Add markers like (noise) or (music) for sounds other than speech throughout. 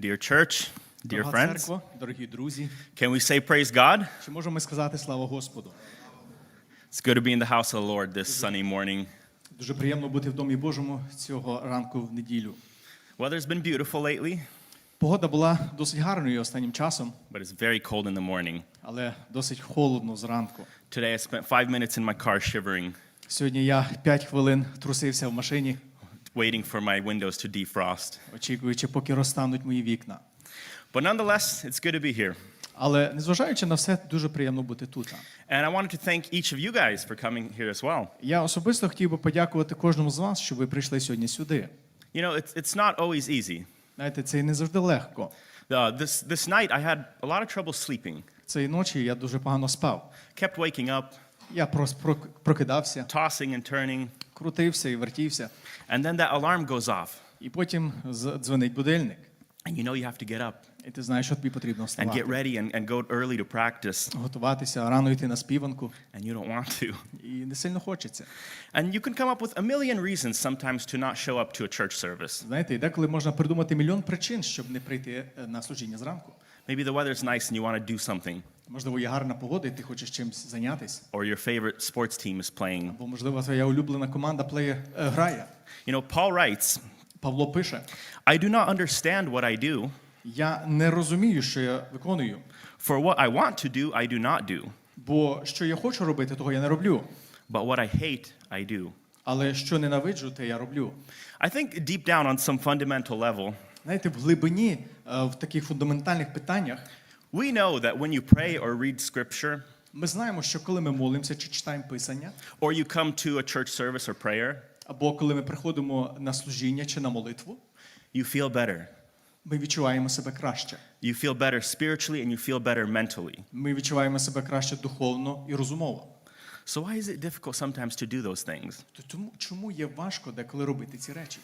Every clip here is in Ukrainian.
dear church, dear Дорога friends. церква, дорогі друзі, Can we say praise God? чи можемо ми сказати слава Господу? It's good to be in the house of the Lord this sunny morning. Дуже приємно бути в домі Божому цього ранку в неділю. Weather's been beautiful lately, Погода була досить гарною останнім часом, but it's very cold in the morning. але досить холодно зранку. Today I spent five minutes in my car shivering, Сьогодні я 5 хвилин трусився в машині, waiting for my windows to defrost. очікуючи, поки розтануть мої вікна. But nonetheless, it's good to be here. Але незважаючи на все, дуже приємно бути тут. And I wanted to thank each of you guys for coming here as well. Я особисто хотів би подякувати кожному з вас, що ви прийшли сьогодні сюди. You know, it's, it's not always easy. Знаєте, це і не завжди легко. Uh, this, this night, I had a lot of trouble sleeping. Цієї ночі я дуже погано спав. Kept waking up, Я прос- прок- прокидався, tossing and turning, Крутився і вертівся. and then that alarm goes off. І потім дзвонить будильник. And you know you have to get up І ти знаєш, що тобі потрібно and get ready and, and go early to practice, Готуватися, рано йти на співанку. and you don't want to. І не сильно хочеться. And you can come up with a million reasons sometimes to not show up to a church service. Знаєте, деколи можна придумати мільйон причин, щоб не прийти е, на служіння зранку. Maybe the weather's nice and you want to do something, Можливо, є гарна погода, і ти хочеш чимось зайнятися. or your favorite sports team is playing. Або, можливо, твоя улюблена команда плеє, е, грає. You know, Paul writes, Павло пише: I do not understand what I do, Я не розумію, що я виконую, for what I want to do, I do not do, бо що я хочу робити, того я не роблю. but what I hate, I do. Але що ненавиджу, те я роблю. I think deep down on some fundamental level, Знаєте, в глибині, е, в таких фундаментальних питаннях, we know that when you pray or read scripture, ми знаємо, що коли ми молимося чи читаємо писання, or you come to a church service or prayer, або коли ми приходимо на служіння чи на молитву, you feel better. ми відчуваємо себе краще. You feel better spiritually and you feel better mentally. Ми відчуваємо себе краще духовно і розумово. So, why is it difficult sometimes to do those things? То тому чому є важко деколи робити ці речі?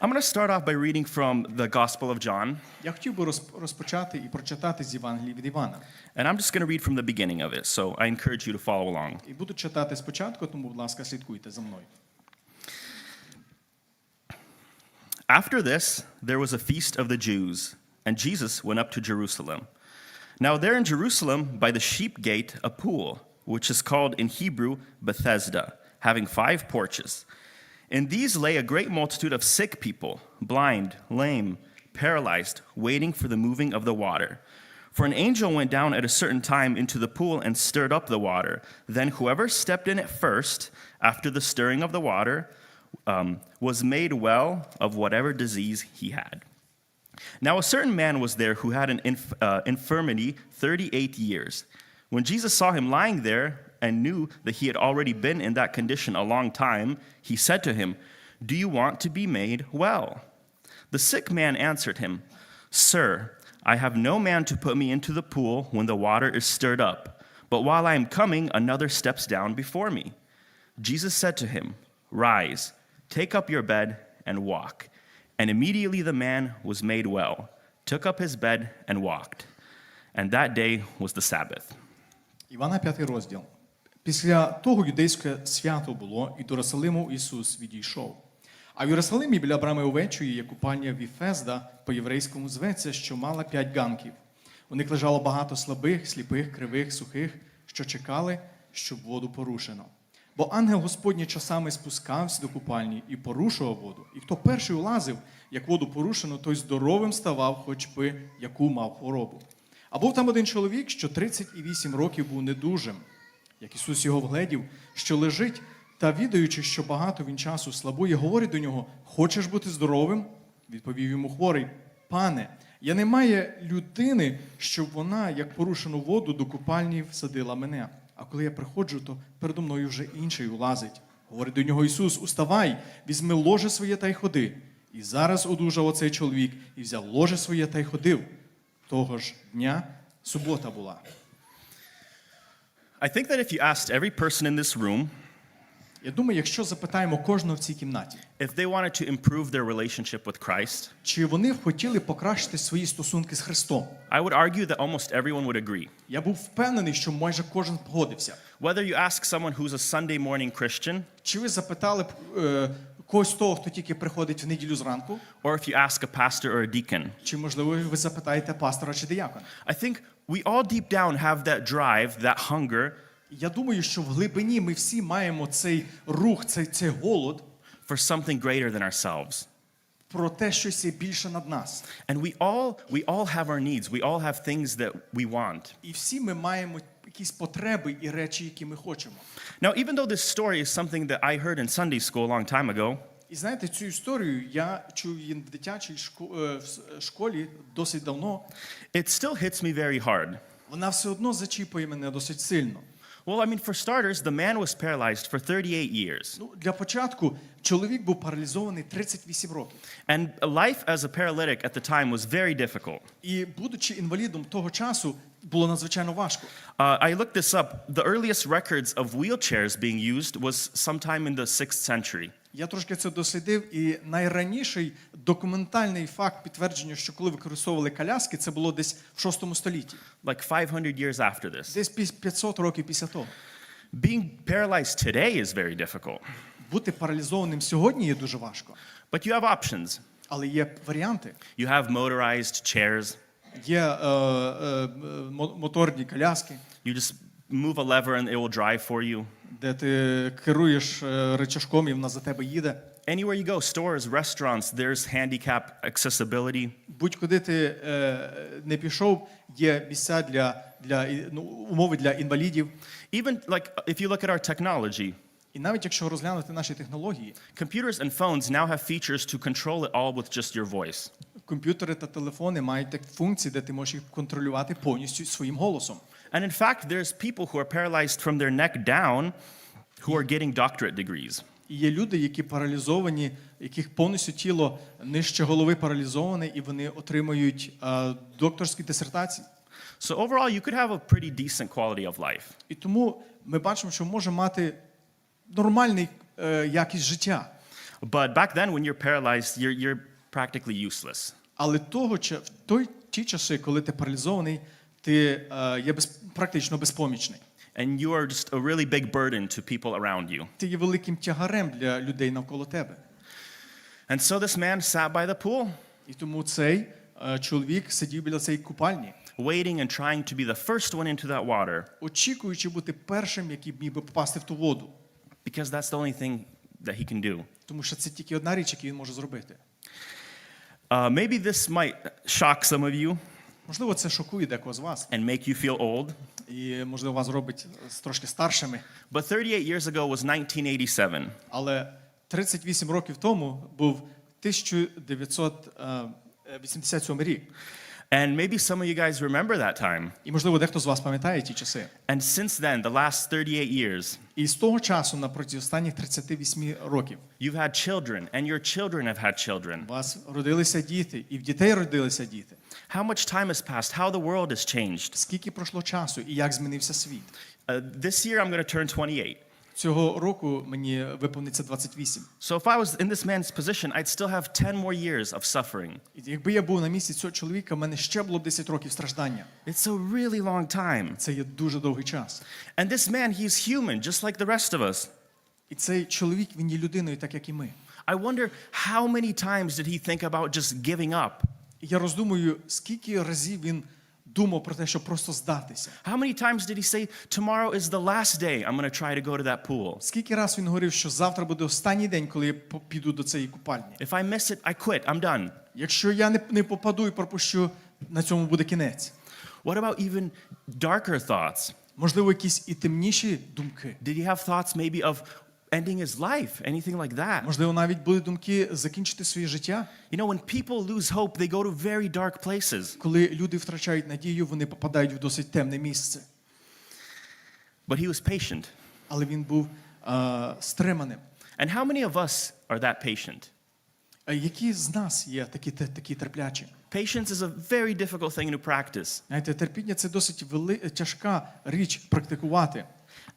I'm going to start off by reading from the Gospel of John, Я хотів би розп- розпочати і прочитати з Євангелії від Івана. and I'm just going to read from the beginning of it. So, I encourage you to follow along. І буду читати спочатку, тому, будь ласка, слідкуйте за мною. After this, there was a feast of the Jews, and Jesus went up to Jerusalem. Now, there in Jerusalem, by the sheep gate, a pool, which is called in Hebrew Bethesda, having five porches. In these lay a great multitude of sick people, blind, lame, paralyzed, waiting for the moving of the water. For an angel went down at a certain time into the pool and stirred up the water. Then whoever stepped in it first, after the stirring of the water, um, was made well of whatever disease he had. Now, a certain man was there who had an inf- uh, infirmity 38 years. When Jesus saw him lying there and knew that he had already been in that condition a long time, he said to him, Do you want to be made well? The sick man answered him, Sir, I have no man to put me into the pool when the water is stirred up, but while I am coming, another steps down before me. Jesus said to him, Rise, take up your bed and walk. And immediately the man was made well, took up his bed and walked. And that day was the Sabbath. Івана 5 розділ. Після того юдейське свято було, і до Єрусалиму Ісус відійшов. А в Єрусалимі біля брами овечої є купальня Віфезда, по-єврейському зветься, що мала п'ять ганків. У них лежало багато слабих, сліпих, кривих, сухих, що чекали, щоб воду порушено. Бо ангел Господній часами спускався до купальні і порушував воду. І хто перший улазив, як воду порушено, той здоровим ставав, хоч би яку мав хворобу. А був там один чоловік, що 38 років був недужим. Як Ісус його вгледів, що лежить, та відаючи, що багато він часу слабує, говорить до нього: Хочеш бути здоровим? Відповів йому хворий: Пане, я не має людини, щоб вона, як порушену воду, до купальні всадила мене. А коли я приходжу, то передо мною вже інший улазить. Говорить до нього Ісус: Уставай, візьми ложе своє та й ходи. І зараз одужав оцей чоловік і взяв ложе своє та й ходив. Того ж дня субота була. I think that if you asked every person in this room Я думаю, якщо запитаємо кожного в цій кімнаті, if they wanted to improve their relationship with Christ, чи вони хотіли покращити свої стосунки з Христом, I would argue that almost everyone would agree. я був впевнений, що майже кожен погодився. Whether you ask someone who's a Sunday morning Christian Чи ви запитали б е, когось того, хто тільки приходить в неділю зранку, or if you ask a pastor or a deacon. чи можливо ви запитаєте пастора чи диякона. I think we all deep down have that drive, that hunger Я думаю, що в глибині ми всі маємо цей рух, цей, цей голод for something greater than ourselves. про те, що є більше над нас. And we all we all have our needs. We all have things that we want. І всі ми маємо якісь потреби і речі, які ми хочемо. Now, even though this story is something that I heard in Sunday school a long time ago, І знаєте, цю історію я чув її в дитячій е, школі досить давно. it still hits me very hard. Вона все одно зачіпує мене досить сильно. Well, I mean, for starters, the man was paralyzed for 38 years. Ну, для початку чоловік був паралізований 38 років. And life as a paralytic at the time was very difficult. І будучи інвалідом того часу, було надзвичайно важко. Uh, I looked this up. The earliest records of wheelchairs being used was sometime in the 6th century. Я трошки це дослідив, і найраніший документальний факт підтвердження, що коли використовували коляски, це було десь в 6 столітті, like 500 years after this. десь 500 років після того. Being paralyzed today is very difficult, Бути паралізованим сьогодні є дуже важко, but you have options. але є варіанти. You have motorized chairs. Є е, е, моторні коляски, You just move a lever and it will drive for you. де ти керуєш е, рычажком, і вона за тебе їде. Anywhere you go, stores, restaurants, there's handicap accessibility. Будь-куди ти е, не пішов, є місця для, для ну, умови для інвалідів. Even like if you look at our technology, І навіть якщо розглянути наші технології, computers and phones now have features to control it all with just your voice. комп'ютери та телефони мають такі функції, де ти можеш їх контролювати повністю своїм голосом. And in fact, there's people who are paralyzed from their neck down who are getting doctorate degrees. І є люди, які паралізовані, яких повністю тіло нижче голови паралізоване, і вони отримують е, докторські дисертації. So overall, you could have a pretty decent quality of life. І тому ми бачимо, що може мати нормальний е, якість життя. But back then, when you're paralyzed, you're, you're practically useless. Але того ча- в той ті часи, коли ти паралізований, ти е, є без, практично безпомічний. And you are just a really big burden to people around you. Ти є великим тягарем для людей навколо тебе. And so this man sat by the pool, І тому цей е, чоловік сидів біля цієї купальні, waiting and trying to be the first one into that water, очікуючи бути першим, який міг би попасти в ту воду. Because that's the only thing that he can do. Тому що це тільки одна річ, яку він може зробити. Uh, maybe this might shock some of you Можливо, це шокує декого з вас, and make you feel old, і можливо вас робить з трошки старшими. but 38 years ago was 1987. Але 38 років тому був 1987 рік. And maybe some of you guys remember that time. І можливо, дехто з вас пам'ятає ті часи. And since then, the last 38 years, І з того часу, на протязі останніх 38 років, you've had children, and your children have had children. у вас родилися діти, і в дітей родилися діти. How much time has passed? How the world has changed. Скільки пройшло часу і як змінився світ? Uh, this year, I'm going to turn 28. Цього року мені виповниться 28. So if I was in this man's position, I'd still have 10 more years of suffering. Якби я був на місці цього чоловіка, мене ще було 10 років страждання. It's a really long time. Це є дуже довгий час. And this man, he's human, just like the rest of us. І цей чоловік він є людиною, так як і ми. I wonder how many times did he think about just giving up? Я роздумую, скільки разів він думав про те, щоб просто здатися. How many times did he say, Tomorrow is the last day I'm going to try to go to that pool? Скільки раз він говорив, що завтра буде останній день, коли я піду до цієї купальні. If I miss it, I quit. I'm done. Якщо я не, не попаду і пропущу, на цьому буде кінець. What about even darker thoughts? Можливо, якісь і темніші думки. Did he have thoughts maybe of ending his life? Anything like that? Можливо, навіть були думки закінчити своє життя. You know, when people lose hope, they go to very dark places. Коли люди втрачають надію, вони попадають в досить темне місце. But he was patient. Але він був стриманим. And how many of us are that patient? Які з нас є такі, такі терплячі? Patience is a very difficult thing to practice. Знаєте, терпіння це досить вели... тяжка річ практикувати.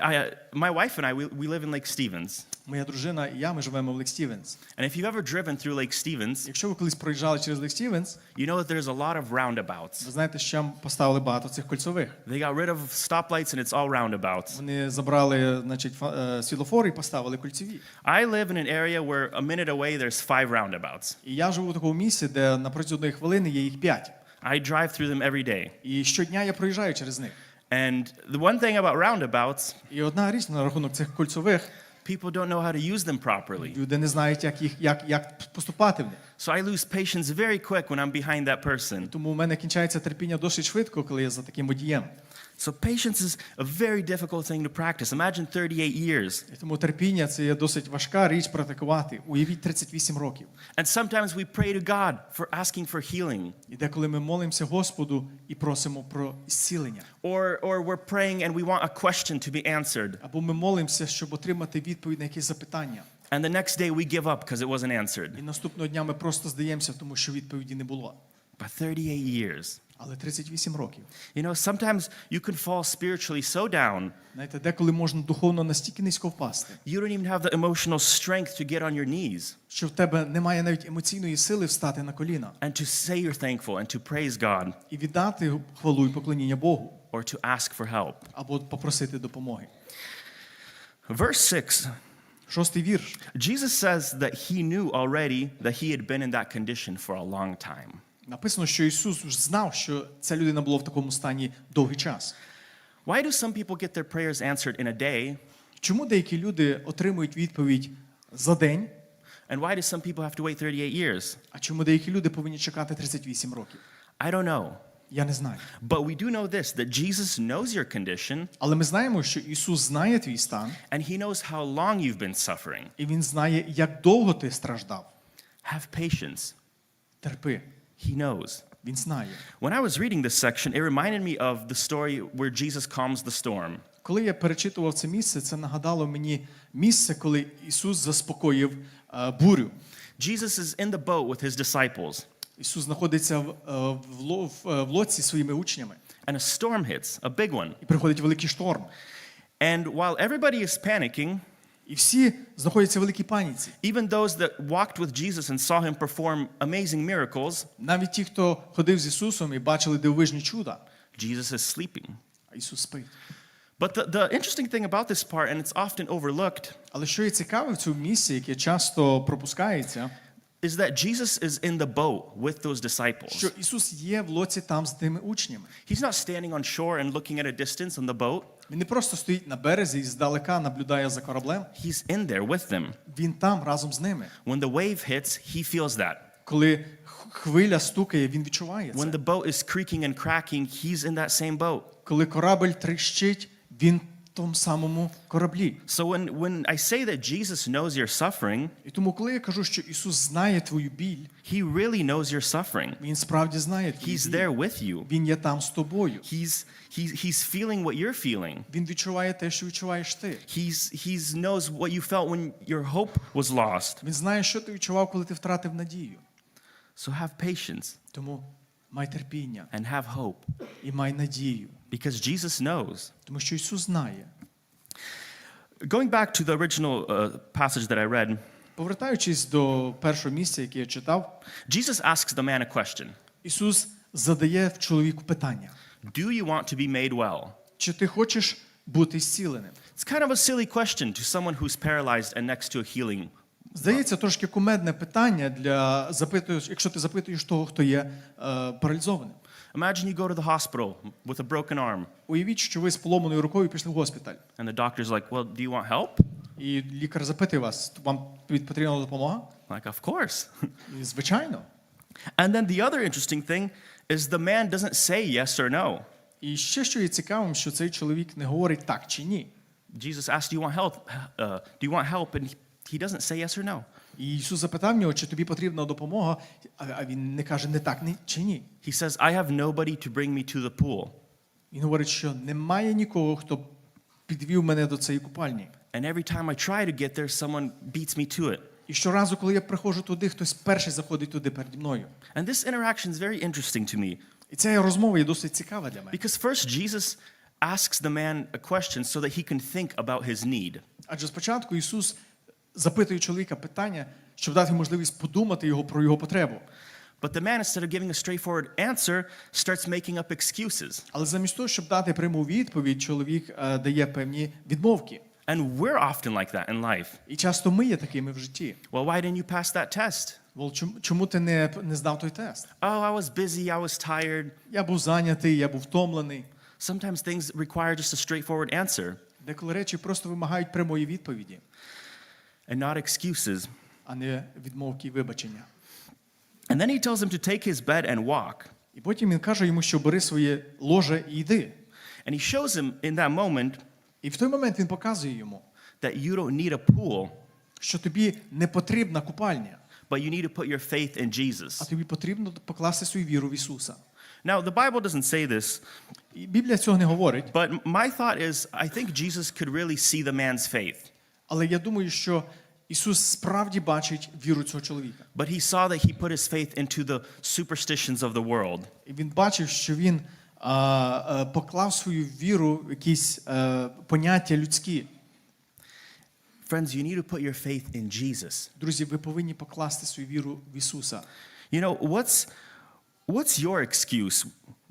I, uh, my wife and I, we, we live in Lake Stevens. Моя дружина і я ми живемо в Лейк Стівенс. And if you've ever driven through Lake Stevens, Якщо ви колись проїжджали через Лейк Стівенс, you know that there's a lot of roundabouts. ви знаєте, що там поставили багато цих кольцових. They got rid of stoplights and it's all roundabouts. Вони забрали, значить, фа- е, світлофори і поставили кольцеві. I live in an area where a minute away there's five roundabouts. І я живу в такому місці, де на протязі одної хвилини є їх п'ять. I drive through them every day. І щодня я проїжджаю через них. And the one thing about roundabouts, І одна річ на рахунок цих кольцових, people don't know how to use them properly. люди не знають, як їх як, як поступати в них. So I lose patience very quick when I'm behind that person. Тому в мене кінчається терпіння досить швидко, коли я за таким водієм. So patience is a very difficult thing to practice. Imagine 38 years. І тому терпіння це є досить важка річ практикувати. Уявіть 38 років. And sometimes we pray to God for asking for healing. І деколи ми молимося Господу і просимо про зцілення. Or, or we're praying and we want a question to be answered. Або ми молимося, щоб отримати відповідь на якесь запитання. And the next day we give up because it wasn't answered. І наступного дня ми просто здаємося, тому що відповіді не було. But 38 years. Але 38 років. You know, sometimes you can fall spiritually so down, Знаєте, деколи можна духовно настільки низько впасти, you don't even have the emotional strength to get on your knees що в тебе немає навіть емоційної сили встати на коліна and to say you're thankful and to praise God і віддати хвалу і поклоніння Богу, or to ask for help. або попросити допомоги. Verse 6 Шостий вірш. Jesus says that he knew already that he had been in that condition for a long time. Написано, що Ісус знав, що ця людина була в такому стані довгий час. Why do some people get their prayers answered in a day, Чому деякі люди отримують відповідь за день, and why do some people have to wait 38 years? а чому деякі люди повинні чекати 38 років? I don't know. Я не знаю. But we do know this that Jesus knows your condition, Але ми знаємо, що Ісус знає твій стан, and he knows how long you've been suffering. і Він знає, як довго ти страждав. Have patience. Терпи. He knows. Він знає. When I was reading this section, it reminded me of the story where Jesus calms the storm. Коли я перечитував це місце, це нагадало мені місце, коли Ісус заспокоїв е, бурю. Jesus is in the boat with his disciples, Ісус знаходиться в, е, е, лодці своїми учнями, and a storm hits, a big one. і приходить великий шторм. And while everybody is panicking, І всі знаходяться в великій паніці. even those that walked with Jesus and saw him perform amazing miracles, Навіть ті, хто ходив з Ісусом і бачили дивовижні чуда, Jesus is sleeping. Ісус спить. But the, the interesting thing about this part, and it's often overlooked, Але що є цікаве в цьому місці, яке часто пропускається, is that Jesus is in the boat with those disciples. що Ісус є в лодці там з тими учнями. He's not standing on shore and looking at a distance on the boat. Він не просто стоїть на березі і здалека наблюдає за кораблем. He's in there with them. Він там разом з ними. When the wave hits, he feels that. Коли х- хвиля стукає, він відчуває When це. the boat is creaking and cracking, he's in that same boat. Коли корабль тріщить, він в тому самому кораблі. So when, when I say that Jesus knows your suffering, І тому, коли я кажу, що Ісус знає твою біль, he really knows your suffering. він справді знає твою He's біль. there with you. Він є там з тобою. He's, he's, he's feeling what you're feeling. Він відчуває те, що відчуваєш ти. He's, he's knows what you felt when your hope was lost. Він знає, що ти відчував, коли ти втратив надію. So have patience Тому май терпіння and have hope і май надію, Because Jesus knows. тому що Ісус знає. Going back to the original uh, passage that I read, Повертаючись до першого місця, яке я читав, Jesus asks the man a question Ісус задає в чоловіку питання: Do you want to be made well? чи ти хочеш бути зціленим? It's kind of a silly question to someone who's paralyzed and next to a healing. Здається, трошки кумедне питання для запитуєш, якщо ти запитуєш того, хто є е, паралізованим. Imagine you go to the hospital with a broken arm, Уявіть, що ви з поломаною рукою пішли в госпіталь, and the doctor's like, Well, do you want help? і лікар запитує вас, вам потрібна допомога? Like, of course. (laughs) І, звичайно. and then the other interesting thing is the man doesn't say yes or no. І ще що є цікавим, що цей чоловік не говорить так чи ні. Jesus asks, Do you want help? Uh, do you want help? And he- he doesn't say yes or no. І Ісус запитав нього, чи тобі потрібна допомога, а він не каже не так, ні чи ні. He says, I have nobody to bring me to the pool. Він говорить, що немає нікого, хто підвів мене до цієї купальні. And every time I try to get there, someone beats me to it. І щоразу, коли я приходжу туди, хтось перший заходить туди переді мною. And this interaction is very interesting to me І ця розмова є досить цікава для мене. because first Jesus asks the man a question so that he can think about his need. Адже спочатку Ісус запитує чоловіка питання, щоб дати можливість подумати його про його потребу. But the man, instead of giving a straightforward answer, starts making up excuses. Але замість того, щоб дати пряму відповідь, чоловік е, дає певні відмовки. And we're often like that in life. І часто ми є такими в житті. Well, why didn't you pass that test? Чому, чому ти не, не здав той тест? Oh, I was busy, I was tired. Я був зайнятий, я був втомлений. Sometimes things require just a straightforward answer Деколи речі просто вимагають прямої відповіді, and not excuses. а не відмовки і вибачення. And then he tells him to take his bed and walk. І потім він каже йому, що бери своє ложе і йди. And he shows him in that moment І в той момент він показує йому, that you don't need a pool, що тобі не потрібна купальня, but you need to put your faith in а Jesus. тобі потрібно покласти свою віру в Ісуса. Now, the Bible doesn't say this, І Біблія цього не говорить, but my thought is I think Jesus could really see the man's faith. але я думаю, що Ісус справді бачить віру цього чоловіка. But he saw that he put his faith into the superstitions of the world. І він бачив, що він а, а, поклав свою віру в якісь а, поняття людські. Friends, you need to put your faith in Jesus. Друзі, ви повинні покласти свою віру в Ісуса. You know, what's, what's your excuse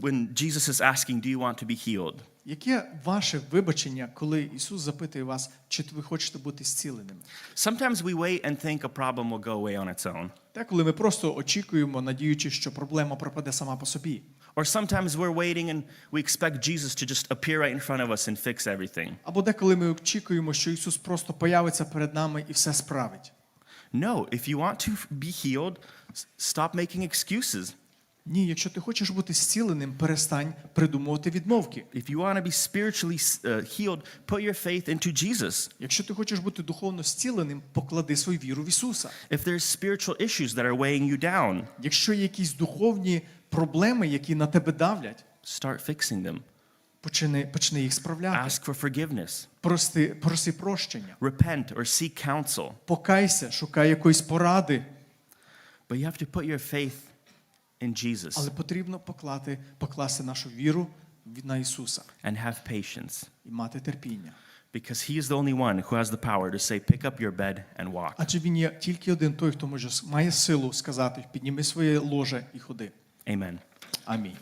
when Jesus is asking, Do you want to be healed? Яке ваше вибачення, коли Ісус запитує вас, чи ви хочете бути зціленими? Sometimes we wait and think a problem will go away on its own. Те, коли ми просто очікуємо, надіючи, що проблема пропаде сама по собі. Or sometimes we're waiting and we expect Jesus to just appear right in front of us and fix everything. Або деколи ми очікуємо, що Ісус просто появиться перед нами і все справить. No, if you want to be healed, stop making excuses. Ні, якщо ти хочеш бути зціленим, перестань придумувати відмовки. If you want to be spiritually uh, healed, put your faith into Jesus. Якщо ти хочеш бути духовно зціленим, поклади свою віру в Ісуса. If there's spiritual issues that are weighing you down, Якщо є якісь духовні проблеми, які на тебе давлять, start fixing them. почни, почни їх справляти. Ask for forgiveness. Прости, проси прощення. Repent or seek counsel. Покайся, шукай якоїсь поради, But you have to put your faith in Jesus але потрібно поклати, покласти нашу віру на Ісуса and have patience і мати терпіння. because He is the only one who has the power to say, Pick up your bed and walk. Адже він є тільки один той, хто може має силу сказати: підніми своє ложе і ходи. Amen. Амінь.